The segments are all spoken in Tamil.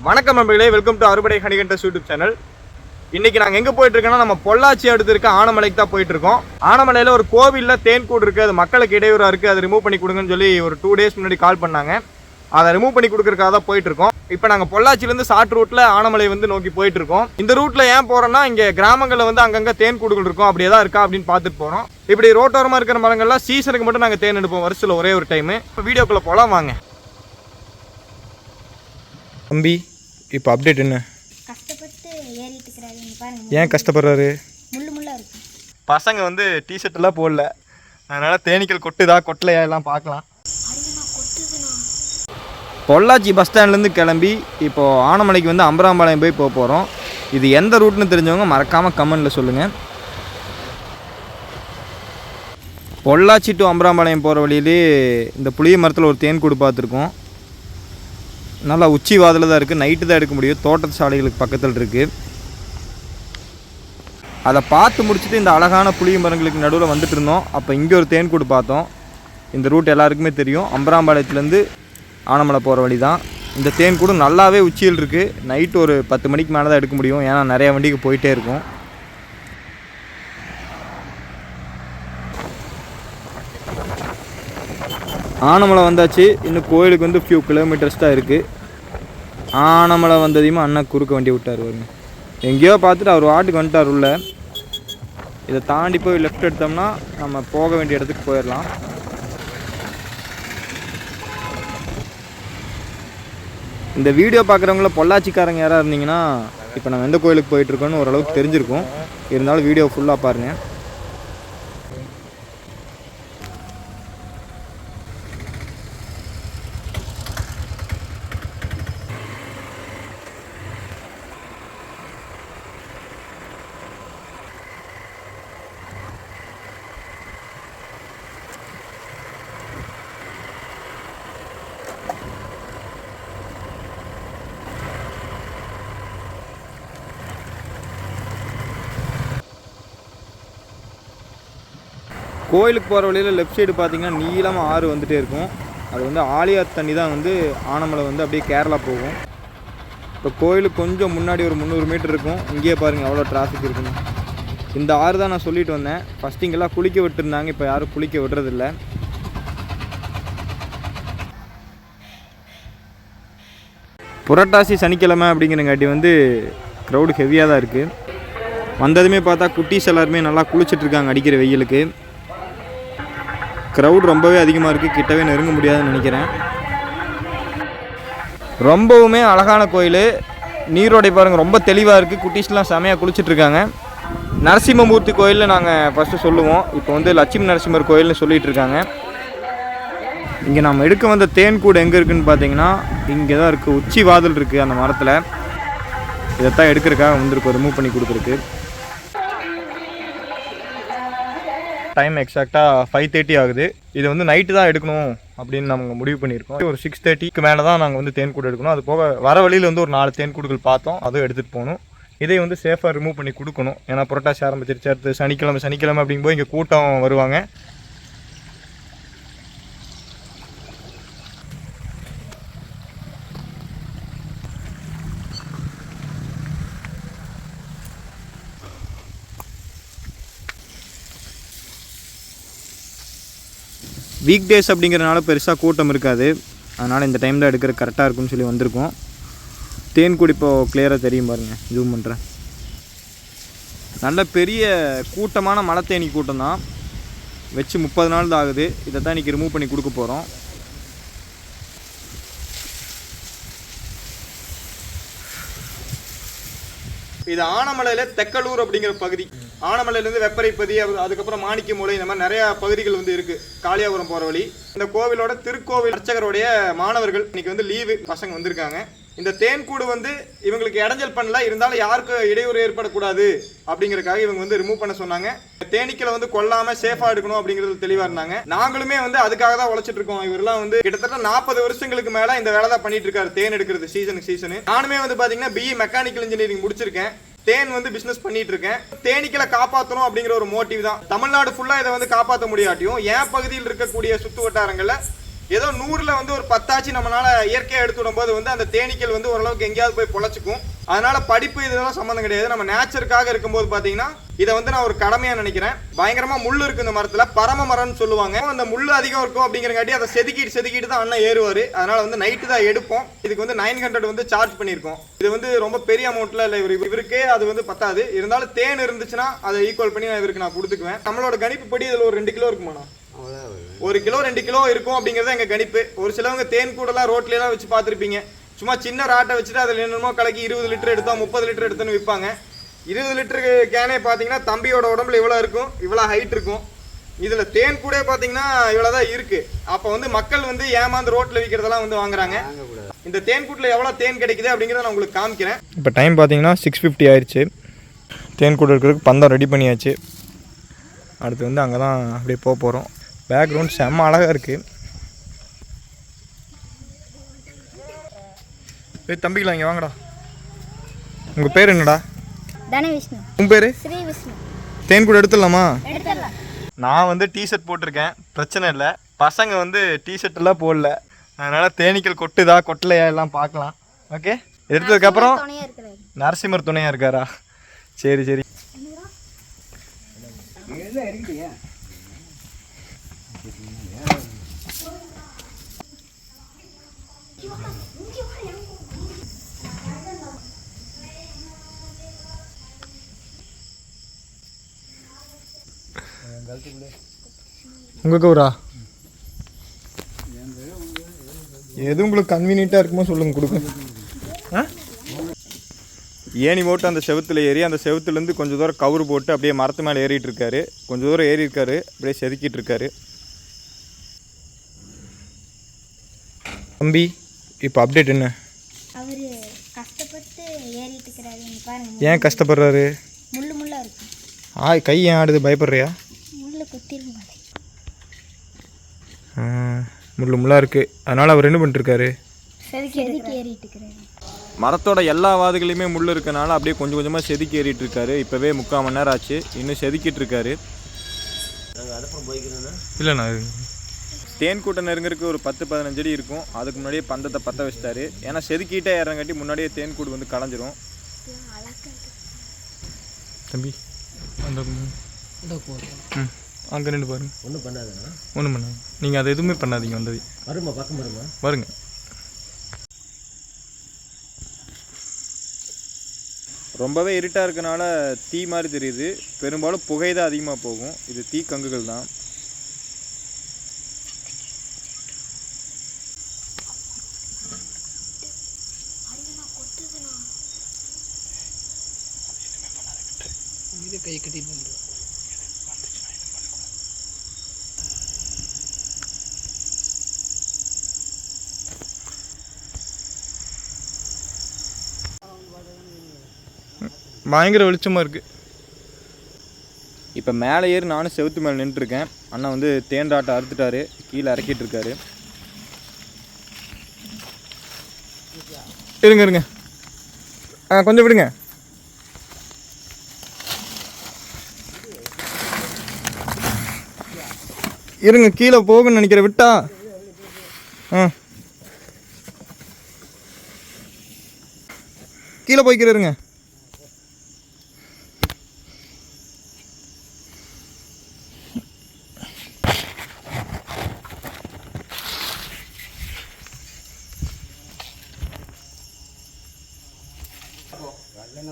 வணக்கம் நண்பர்களே வெல்கம் டு அறுபடை ஹனிகண்டஸ் யூடியூப் சேனல் இன்னைக்கு நாங்கள் எங்கே போயிட்டு இருக்கோம்னா நம்ம பொள்ளாச்சி அடுத்து இருக்க ஆனமலைக்கு தான் போயிட்டு இருக்கோம் ஆனமலையில் ஒரு கோவிலில் தேன் கூடு இருக்குது அது மக்களுக்கு இடையூறாக இருக்குது அதை ரிமூவ் பண்ணி கொடுங்கன்னு சொல்லி ஒரு டூ டேஸ் முன்னாடி கால் பண்ணாங்க. அதை ரிமூவ் பண்ணி கொடுக்குறக்காக தான் போயிட்டு இருக்கோம் இப்போ நாங்கள் பொள்ளாச்சிலேருந்து ஷார்ட் ரூட்டில் ஆனமலை வந்து நோக்கி போயிட்டு இருக்கோம் இந்த ரூட்டில் ஏன் போகிறோன்னா இங்கே கிராமங்களில் வந்து அங்கங்கே தேன் கூடுகள் இருக்கும் அப்படியே தான் இருக்கா அப்படின்னு பார்த்துட்டு போகிறோம் இப்படி ரோட்டோரமாக இருக்கிற மரங்கள்லாம் சீசனுக்கு மட்டும் நாங்கள் தேன் எடுப்போம் வருஷத்தில் ஒரே ஒரு டைமு இப்போ வீடியோக்குள்ளே போகலாம் வாங்க. தம்பி இப்போ அப்டேட் என்ன? கஷ்டப்பட்டு ஏறிட்டு இருக்கிறாரு. இங்க பாருங்க ஏன் கஷ்டப்படுறாரு? முள்ளு முள்ளா இருக்கு. பசங்க வந்து டிஷர்ட் எல்லாம் போடல. அதனால தேனீக்கள் கொட்டுதா கொட்டலையா எல்லாம் பார்க்கலாம். பொள்ளாச்சி பஸ் ஸ்டாண்ட்லேருந்து கிளம்பி இப்போ ஆனமலைக்கு வந்து அம்பராம்பாளையம் போய் போக போகிறோம் இது எந்த ரூட்னு தெரிஞ்சவங்க மறக்காமல் கமெண்டில் சொல்லுங்கள் பொள்ளாச்சி டு அம்பராம்பாளையம் போகிற வழியிலே இந்த புளிய மரத்தில் ஒரு தேன் கூடு பார்த்துருக்கோம். நல்லா உச்சி வாதில் தான் இருக்குது நைட்டு தான் எடுக்க முடியும். தோட்ட சாலைகளுக்கு பக்கத்தில் இருக்குது அதை பார்த்து முடிச்சுட்டு இந்த அழகான புளிய மரங்களுக்கு நடுவில் வந்துட்டு இருந்தோம். அப்போ இங்கே ஒரு தேன்கூடு பார்த்தோம். இந்த ரூட் எல்லாருக்குமே தெரியும். அம்பராம்பாளையத்துலேருந்து ஆனமலை போகிற வழி தான் இந்த தேன்கூடு நல்லாவே உச்சியில் இருக்குது நைட் ஒரு பத்து மணிக்கு மேலே தான் எடுக்க முடியும். ஏன்னா நிறையா வண்டிக்கு போயிட்டே இருக்கும். ஆனமலை வந்தாச்சு. இன்னும் கோயிலுக்கு வந்து ஃபியூ கிலோமீட்டர்ஸ் தான் இருக்குது ஆனமலை வந்ததையுமே அண்ணன் குறுக்க வண்டி விட்டார் வருங்க எங்கேயோ பார்த்துட்டு அவர் வாட்டுக்கு வந்துட்டார் உள்ள. இதை தாண்டி போய் லெஃப்ட் எடுத்தோம்னா நம்ம போக வேண்டிய இடத்துக்கு போயிடலாம். இந்த வீடியோ பார்க்குறவங்கள பொள்ளாச்சிக்காரங்க யாராக இருந்தீங்கன்னா இப்போ நம்ம எந்த கோயிலுக்கு போயிட்டுருக்கோன்னு ஓரளவுக்கு தெரிஞ்சிருக்கும். இருந்தாலும் வீடியோ ஃபுல்லாக பாருங்கள் கோயிலுக்கு போகிற வழியில் லெஃப்ட் சைடு பார்த்தீங்கன்னா நீளமாக ஆறு வந்துகிட்டே இருக்கும். அது வந்து ஆலியார் தண்ணி தான் வந்து ஆனமலை வந்து அப்படியே கேரளா போகும். இப்போ கோயிலுக்கு கொஞ்சம் முன்னாடி ஒரு முந்நூறு மீட்டர் இருக்கும். இங்கேயே பாருங்கள் அவ்வளோ டிராஃபிக் இருக்குன்னு. இந்த ஆறு தான் நான் சொல்லிட்டு வந்தேன். ஃபஸ்ட் இங்கெல்லாம் குளிக்க விட்டுருந்தாங்க. இப்போ யாரும் குளிக்க விடுறதில்ல. புரட்டாசி சனிக்கிழமை அப்படிங்கிறங்காட்டி வந்து க்ரௌடு ஹெவியாக தான் இருக்குது வந்ததுமே பார்த்தா குட்டீஸ் எல்லாருமே நல்லா குளிச்சுட்டு இருக்காங்க அடிக்கிற வெயிலுக்கு. க்ரௌட் ரொம்பவே அதிகமாக இருக்குது கிட்டவே நெருங்க முடியாதுன்னு நினைக்கிறேன். ரொம்பவுமே அழகான கோயில். நீரோடை பாருங்கள் ரொம்ப தெளிவாக இருக்குது குட்டீஸ்லாம் செமையாக குளிச்சிட்ருக்காங்க நரசிம்மமூர்த்தி கோயிலில் நாங்கள் ஃபஸ்ட்டு சொல்லுவோம். இப்போ வந்து லட்சுமி நரசிம்மர் கோயில்னு சொல்லிகிட்டு இருக்காங்க. இங்கே நம்ம எடுக்க வந்த தேன் கூடு எங்கே இருக்குதுன்னு பார்த்தீங்கன்னா இங்கே தான் இருக்குது உச்சி வாதல் இருக்குது அந்த மரத்தில். இதைத்தான் எடுக்கிறக்காக வந்திருக்கோம் ரிமூவ் பண்ணி கொடுத்துருக்கு டைம் எக்ஸாக்டாக ஃபைவ் தேர்ட்டி ஆகுது. இது வந்து நைட்டு தான் எடுக்கணும் அப்படின்னு நம்ம முடிவு பண்ணியிருக்கோம். ஒரு சிக்ஸ் தேர்ட்டிக்கு மேலே தான் நாங்கள் வந்து தேன் கூடு எடுக்கணும். அது போக வர வழியில் வந்து ஒரு நாலு தேன் கூடுகள் பார்த்தோம். அதுவும் எடுத்துகிட்டு போகணும். இதை வந்து சேஃபாக ரிமூவ் பண்ணி கொடுக்கணும். ஏன்னா புரட்டாசி ஆரம்பிச்சிருச்சு. அடுத்து சனிக்கிழமை சனிக்கிழமை அப்படிங்கும்போது இங்கே கூட்டம் வருவாங்க. வீக் டேஸ் அப்படிங்கிறனால பெருசாக கூட்டம் இருக்காது. அதனால் இந்த டைமில் எடுக்கிற கரெக்டாக இருக்கும்னு சொல்லி வந்திருக்கோம். தேன்கூடி இப்போ கிளியராக தெரியும் பாருங்கள் ஜூம் பண்ணுறேன் நல்ல பெரிய கூட்டமான மலை தேனி கூட்டம் தான் வச்சு முப்பது நாள் தான் ஆகுது. இதை தான் இன்றைக்கி ரிமூவ் பண்ணி கொடுக்க போகிறோம் இது ஆனமலையில் தெக்கலூர் அப்படிங்கிற பகுதி. ஆனமலையிலேருந்து வெப்பரைப்பதி அதுக்கப்புறம் அதுக்கப்புறம் மாணிக்கமூலை இந்த மாதிரி நிறையா பகுதிகள் வந்து இருக்குது காளியாபுரம் போகிற வழி. இந்த கோவிலோட திருக்கோவில் அர்ச்சகருடைய மாணவர்கள் இன்னைக்கு வந்து லீவு பசங்க வந்திருக்காங்க. இந்த தேன்கூடு வந்து இவங்களுக்கு இடைஞ்சல் பண்ணல இருந்தாலும் யாருக்கும் இடையூறு ஏற்படக்கூடாது அப்படிங்கறதுக்காக இவங்க வந்து ரிமூவ் பண்ண சொன்னாங்க. தேனீக்களை வந்து கொல்லாம சேஃபா எடுக்கணும் அப்படிங்கிறது தெளிவா இருந்தாங்க. நாங்களுமே வந்து அதுக்காக தான் உழைச்சிட்டு இருக்கோம். இவரெல்லாம் வந்து கிட்டத்தட்ட நாற்பது வருஷங்களுக்கு மேல இந்த வேலை தான் பண்ணிட்டு இருக்காரு. தேன் எடுக்கிறது சீசனுக்கு சீசனு நானுமே வந்து பாத்தீங்கன்னா பிஇ மெக்கானிக்கல் இன்ஜினியரிங் முடிச்சிருக்கேன். தேன் வந்து பிசினஸ் பண்ணிட்டு இருக்கேன். தேனீக்களை காப்பாற்றணும் அப்படிங்கிற ஒரு மோட்டிவ் தான். தமிழ்நாடு ஃபுல்லாக இதை வந்து காப்பாற்ற முடியாட்டியும் என் பகுதியில் இருக்கக்கூடிய சுற்று வட்டாரங்களில் ஏதோ நூறில் வந்து ஒரு பத்தாச்சு நம்மளால் இயற்கையாக எடுத்து விடும்போது வந்து அந்த தேனீக்கள் வந்து ஓரளவுக்கு எங்கேயாவது போய் பொழைச்சிக்கும். அதனால் படிப்பு இதெல்லாம் சம்மந்தம் கிடையாது. நம்ம நேச்சருக்காக இருக்கும்போது பார்த்தீங்கன்னா இதை வந்து நான் ஒரு கடமையாக நினைக்கிறேன். பயங்கரமாக முள் இருக்கு இந்த மரத்தில். பரம மரம்னு சொல்லுவாங்க. அந்த முள் அதிகம் இருக்கும் அப்படிங்கிறங்காட்டி அதை செதுக்கிட்டு செதுக்கிட்டு தான் அண்ணன் ஏறுவார். அதனால் வந்து நைட்டு தான் எடுப்போம். இதுக்கு வந்து நைன் ஹண்ட்ரட் வந்து சார்ஜ் பண்ணியிருக்கோம். இது வந்து ரொம்ப பெரிய அமௌண்ட்டில் இல்லை இவர் இவருக்கே அது வந்து பத்தாது. இருந்தாலும் தேன் இருந்துச்சுன்னா அதை ஈக்குவல் பண்ணி நான் இவருக்கு நான் கொடுத்துக்குவேன். நம்மளோட கணிப்பு படி இதில் ஒரு ரெண்டு கிலோ இருக்குமாண்ணா? ஒரு கிலோ ரெண்டு கிலோ இருக்கும் அப்படிங்கறது எங்க கணிப்பு. ஒரு சிலவங்க தேன் கூடலாம் ரோட்ல எல்லாம் வச்சு பார்த்திருப்பீங்க. சும்மா சின்ன ராட்டை வச்சுட்டு அதில் என்னமோ கலக்கி இருபது லிட்டர் எடுத்தோம் முப்பது லிட்டர் எடுத்தோன்னு விற்பாங்க. இருபது லிட்டருக்கு கேனே பார்த்தீங்கன்னா தம்பியோட உடம்புல இவ்வளோ இருக்கும் இவ்வளோ ஹைட் இருக்கும். இதில் தேன் கூட பார்த்தீங்கன்னா இவ்வளோ தான் இருக்கு. அப்போ வந்து மக்கள் வந்து ஏமாந்து ரோட்டில் விற்கிறதெல்லாம் வந்து வாங்குறாங்க. இந்த தேன் கூட்டில் எவ்வளோ தேன் கிடைக்குது அப்படிங்கிறத நான் உங்களுக்கு காமிக்கிறேன். இப்போ டைம் பார்த்தீங்கன்னா சிக்ஸ் ஃபிஃப்டி ஆயிடுச்சு தேன் கூடு இருக்கிறதுக்கு பந்தம் ரெடி பண்ணியாச்சு. அடுத்து வந்து அங்கே தான் அப்படியே போக போகிறோம் பேக்ரவுண்ட் செம்ம அழகாக இருக்குது தம்பிங்களா இங்கே வாங்கடா. உங்கள் பேர் என்னடா? தன விஷ்ணு உன் பேர்? ஸ்ரீ விஷ்ணு தேன் கூட எடுத்துடலாமா? நான் வந்து டிஷர்ட் போட்டிருக்கேன். பிரச்சனை இல்லை. பசங்க வந்து டிஷர்ட் எல்லாம் போடல. அதனால் தேனீக்கள் கொட்டுதா கொட்டலையா எல்லாம் பார்க்கலாம். ஓகே எடுத்ததுக்கப்புறம் நரசிம்மர் துணையாக இருக்காரா? சரி சரி. உங்கள் கௌரா? எது உங்களுக்கு கன்வீனியண்ட்டாக இருக்குமோ சொல்லுங்கள் கொடுங்க. ஆ? ஏணி போட்டு அந்த செவுத்துல ஏறி அந்த செவுத்துலேருந்து கொஞ்சம் தூரம் கவுரு போட்டு அப்படியே மரத்து மேலே ஏறிட்டு இருக்காரு கொஞ்சம் தூரம் ஏறி இருக்காரு அப்படியே செதுக்கிட்டு இருக்காரு தம்பி இப்போ அப்டேட் என்ன? அவரு கஷ்டப்பட்டு ஏறிட்டு இருக்கிறாரு இங்க பாருங்க. ஏன் கஷ்டப்படுறாரு? முள்ளு முள்ளா இருக்கு. ஆய் கை ஏன் ஆடுது? பயப்படுறியா முள்ளு குத்திருங்க பாரு. ஆ, முள்ளு முள்ளாக இருக்குது அதனால் அவர் என்ன பண்ணிட்டுருக்காரு? மரத்தோட எல்லா வாதுகளையுமே முள் இருக்கனால அப்படியே கொஞ்சம் கொஞ்சமாக செதுக்கி ஏறிட்டு இருக்காரு இப்போவே முக்கால் மணி நேரம் ஆச்சு. இன்னும் செதுக்கிட்டு இருக்காரு இல்லைண்ணா தேன் கூட்டம் நெருங்கறதுக்கு ஒரு பத்து பதினஞ்சு அடி இருக்கும். அதுக்கு முன்னாடியே பந்தத்தை பற்ற வச்சிட்டாரு. ஏன்னா செதுக்கிட்டே ஏறங்காட்டி முன்னாடியே தேன் கூடு வந்து களைஞ்சிரும். தம்பி அந்த ம். அங்கே நின்று பாருங்க. ஒன்றும் பண்ணாதுண்ணா. ஒன்றும் பண்ணாது. நீங்கள் அதை எதுவுமே பண்ணாதீங்க வந்தது. வருமா பக்கம் வருமா? வருங்க. ரொம்பவே இருட்டாக இருக்கனால தீ மாதிரி தெரியுது. பெரும்பாலும் புகை தான் அதிகமாக போகும். இது தீ கங்குகள் தான். கை கட்டிட்டு பயங்கர வெளிச்சமாக இருக்குது இப்போ மேலே ஏறி நானும் செவுத்து மேலே நின்றுருக்கேன் அண்ணா வந்து தேன்றாட்டை அறுத்துட்டாரு. கீழே இறக்கிட்டு இருக்காரு இருங்க இருங்க. ஆ கொஞ்சம் விடுங்க. இருங்க கீழே போகுன்னு நினைக்கிற விட்டா? ஆ. கீழே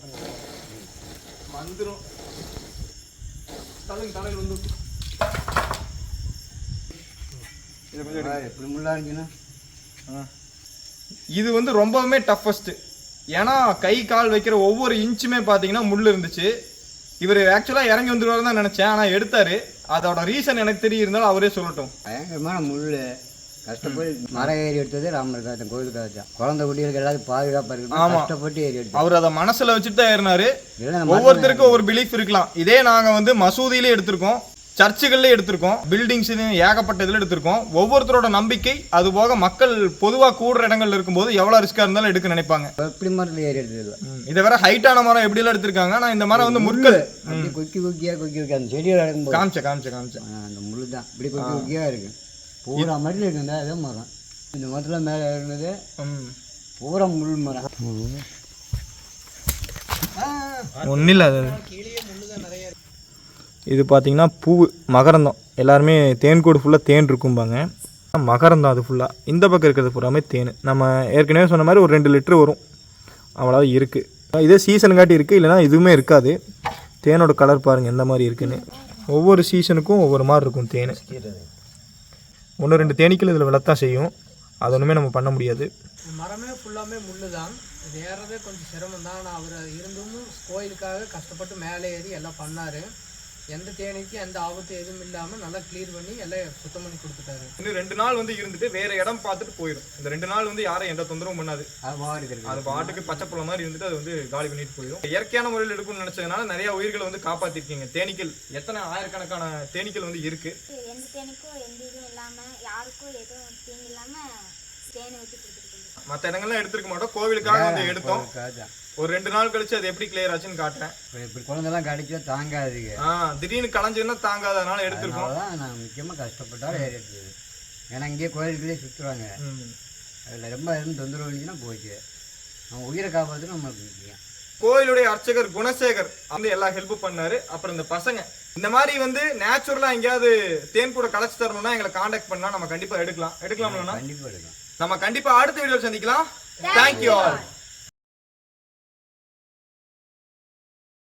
போய்க்கிற இருங்க வந்துடும் தலைங்க தலையில் வந்து இதை கொஞ்சம். எப்படி முள்ளா இருந்துச்சுன்னா இது வந்து ரொம்பவுமே டஃபஸ்ட்டு ஏன்னா கை கால் வைக்கிற ஒவ்வொரு இன்ச்சுமே பார்த்தீங்கன்னா முள் இருந்துச்சு. இவர் ஆக்சுவலாக இறங்கி வந்துருவாரு தான் நினச்சேன். ஆனால் எடுத்தாரு. அதோட ரீசன் எனக்கு தெரிய இருந்தாலும் அவரே சொல்லட்டும். பயங்கரமான முள் கஷ்டப்பட்டு மரம் ஏறி எடுத்தது ராமர் காத்தன் கோயிலுக்காக தான் குழந்தை குட்டிகளுக்கு எல்லாத்தையும் பாதுகாப்பாக இருக்கணும். ஆமா. கஷ்டப்பட்டு ஏறி எடுத்தோம் அவர் அதை மனசில் வச்சுட்டு தான் ஏறினாரு. ஒவ்வொருத்தருக்கும் ஒவ்வொரு பிலீஃப் இருக்கலாம். இதே நாங்கள் வந்து மசூதியிலே எடுத்திருக்கோம் சர்ச்சுகள்ல எடுத்திருக்கோம் பில்டிங்ஸ் ஏகப்பட்ட இதில் எடுத்திருக்கோம். ஒவ்வொருத்தரோட நம்பிக்கை அது போக மக்கள் பொதுவாக கூடுற இடங்கள்ல இருக்கும்போது எவ்வளோ ரிஸ்க்காக இருந்தாலும் எடுக்க நினைப்பாங்க. எப்படி மரத்தில் ஏறி எடுத்தது இல்லை. இதை வேற ஹைட்டான மரம் எப்படிலாம் எடுத்திருக்காங்க? ஆனால் இந்த மரம் வந்து முற்கள். கொக்கி கொக்கியாக கொக்கி கொக்கி அந்த செடியில் நடக்கும்போது காமிச்ச காமிச்ச காமிச்ச ஆ, அந்த முள் தான். இப்படி கொக்கி கொக்கியாக இருக்கு. பூரா மருந்து இருக்குங்க அதே மரம். இந்த மரத்தில் மேலே இருந்தது பூரா முள் மரம். ஒன்றும் இல்லை அது. இது பார்த்தீங்கன்னா பூ மகரந்தம். எல்லாருமே தேன் கூடு ஃபுல்லாக தேன் இருக்கும்பாங்க. மகரந்தம் அது ஃபுல்லாக இந்த பக்கம் இருக்கிறது பூராமே தேன். நம்ம ஏற்கனவே சொன்ன மாதிரி ஒரு ரெண்டு லிட்டர் வரும். அவ்வளோ இருக்குது இதே சீசனுக்காட்டி இருக்குது இல்லைனா எதுவுமே இருக்காது. தேனோட கலர் பாருங்கள் எந்த மாதிரி இருக்குன்னு. ஒவ்வொரு சீசனுக்கும் ஒவ்வொரு மாதிரி இருக்கும் தேன். ஒன்று ரெண்டு தேனீக்கள் இதில் விளத்தான் செய்யும். அது ஒன்றுமே நம்ம பண்ண முடியாது. மரமே ஃபுல்லாமே முள்ளு தான் இது ஏறதே கொஞ்சம் சிரமம் தான் ஆனால் அவர் இருந்தும் கோயிலுக்காக கஷ்டப்பட்டு மேலே ஏறி எல்லாம் பண்ணார். எந்த தேனீக்கும் எந்த ஆபத்து எதுவும் இல்லாமல் நல்லா க்ளீன் பண்ணி எல்லாம் சுத்தம் பண்ணி கொடுத்துட்டாரு. இன்னும் ரெண்டு நாள் வந்து இருந்துட்டு வேற இடம் பார்த்துட்டு போயிடும் இந்த ரெண்டு நாள் வந்து யாரும் எந்த தொந்தரவும் பண்ணாது. அது பாட்டுக்கு பச்சை புள்ள மாதிரி இருந்துட்டு அது வந்து காலி பண்ணிட்டு போயிடும் இயற்கையான முறையில் எடுக்கணும்னு நினைச்சதுனால நிறைய உயிர்களை வந்து காப்பாத்திருக்கீங்க. தேனீக்கள் எத்தனை ஆயிரக்கணக்கான தேனீக்கள் வந்து இருக்கு. எந்த தேனுக்கும் எந்த இதுவும் இல்லாமல் யாருக்கும் எதுவும் தீங்கு இல்லாமல் தேனை ஊற்றி மற்ற இடங்கள்லாம் எடுத்திருக்க மாட்டோம். கோவிலுக்காக வந்து எடுத்தோம். ஒரு ரெண்டு நாள் கழிச்சு அது எப்படி கிளியர் ஆச்சுன்னு காட்டுறேன். இப்போ இப்படி குழந்தைலாம் கடிச்சா தாங்காதுங்க. ஆ திடீர்னு களைஞ்சுன்னா தாங்காதனால எடுத்திருக்கோம். நான் முக்கியமாக கஷ்டப்பட்டாலும் ஏறி இருக்குது ஏன்னா இங்கேயே கோயிலுக்குள்ளேயே சுற்றுவாங்க. அதில் ரொம்ப எதுவும் தொந்தரவு இருந்துச்சுன்னா போச்சு. நம்ம உயிரை காப்பாற்றுறது நம்மளுக்கு முக்கியம். கோயிலுடைய அர்ச்சகர் குணசேகர் வந்து எல்லா ஹெல்ப் பண்ணாரு. அப்புறம் இந்த பசங்க. இந்த மாதிரி வந்து நேச்சுரலா எங்கேயாவது தேன் கூட கலைச்சு தரணும்னா எங்களை காண்டாக்ட் பண்ணா நம்ம கண்டிப்பா எடுக்கலாம். எடுக்கலாம்லண்ணா கண்டிப்பாக எடுக்கலாம். நம்ம கண்டிப்பா அடுத்த வீடியோ சந்திக்கலாம். Thank you all